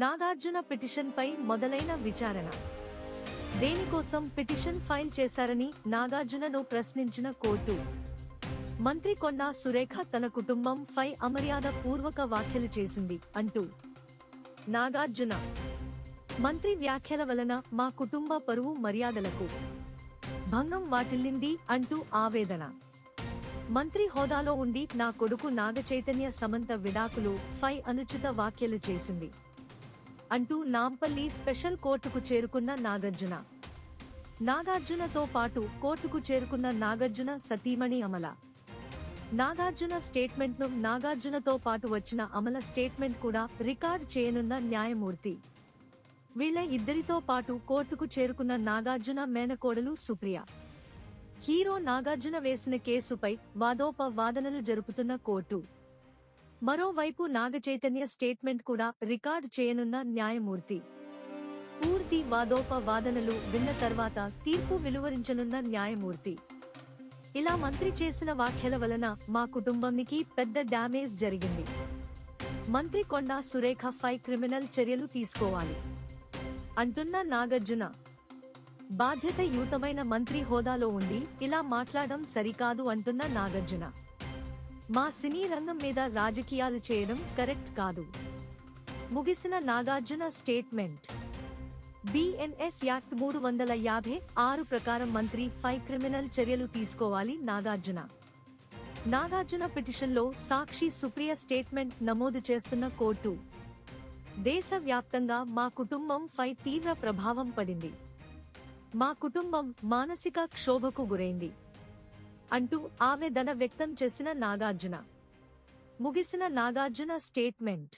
Nagarjuna petition పై మొదలైన విచారణ. దేనికోసం పిటిషన్ ఫైల్ చేశారని నాగార్జునను ప్రశ్నించిన కోర్టు. మంత్రి కొండా సురేఖ తన కుటుంబం ఫై అమర్యాద పూర్వక వ్యాఖ్యలు చేసింది అంటూ. నాగార్జున మంత్రి వ్యాఖ్యల వలన మా కుటుంబ పరువు మర్యాదలకు భంగం వాటిల్లింది అంటూ ఆవేదన. మంత్రి హోదాలో ఉండి నా కొడుకు నాగచైతన్య సమంత విడాకులు ఫై అనుచిత వ్యాఖ్యలు చేసింది. అంటూ నాంపల్లి స్పెషల్ కోర్టుకు చేరుకున్న నాగార్జున. నాగార్జునతో పాటు కోర్టుకు చేరుకున్న నాగార్జున సతీమణి అమల. నాగార్జున స్టేట్మెంట్ను నాగార్జునతో పాటు వచ్చిన అమల స్టేట్మెంట్ కూడా రికార్డ్ చేయనున్న న్యాయమూర్తి. వీళ్ళ ఇద్దరితో పాటు కోర్టుకు చేరుకున్న నాగార్జున మేనకోడలు సుప్రియ. హీరో నాగార్జున వేసిన కేసుపై వాదోపవాదనలు జరుపుతున్న కోర్టు. మరోవైపు నాగచైతన్య స్టేట్మెంట్ కూడా రికార్డ్ చేయనున్న న్యాయమూర్తి. పూర్తి వాదోపవాదనలు విన్న తర్వాత తీర్పు వెలువరించనున్న న్యాయమూర్తి. ఇలా మంత్రి చేసిన వ్యాఖ్యల వలన మా కుటుంబానికి పెద్ద డ్యామేజ్ జరిగింది. మంత్రి కొండా సురేఖ ఫై క్రిమినల్ చర్యలు తీసుకోవాలి. అంటున్న నాగార్జున బాధ్యతయుతమైన మంత్రి హోదాలో ఉండి ఇలా మాట్లాడడం సరికాదు అంటున్న నాగార్జున. మా సినీ రంగం మీద రాజకీయాలు చేయడం కరెక్ట్ కాదు. ముగిసిన నాగార్జున స్టేట్మెంట్. బిఎన్ఎస్ యాక్ట్ మూడు వందల యాభై ఆరు ప్రకారం మంత్రి ఫై క్రిమినల్ చర్యలు తీసుకోవాలి నాగార్జున. నాగార్జున పిటిషన్లో సాక్షి సుప్రియ స్టేట్మెంట్ నమోదు చేస్తున్న కోర్టు. దేశవ్యాప్తంగా మా కుటుంబం ఫై తీవ్ర ప్రభావం పడింది. మా కుటుంబం మానసిక క్షోభకు గురైంది. అంటూ ఆవేదన వ్యక్తం చేసిన నాగార్జున. ముగిసిన నాగార్జున స్టేట్మెంట్.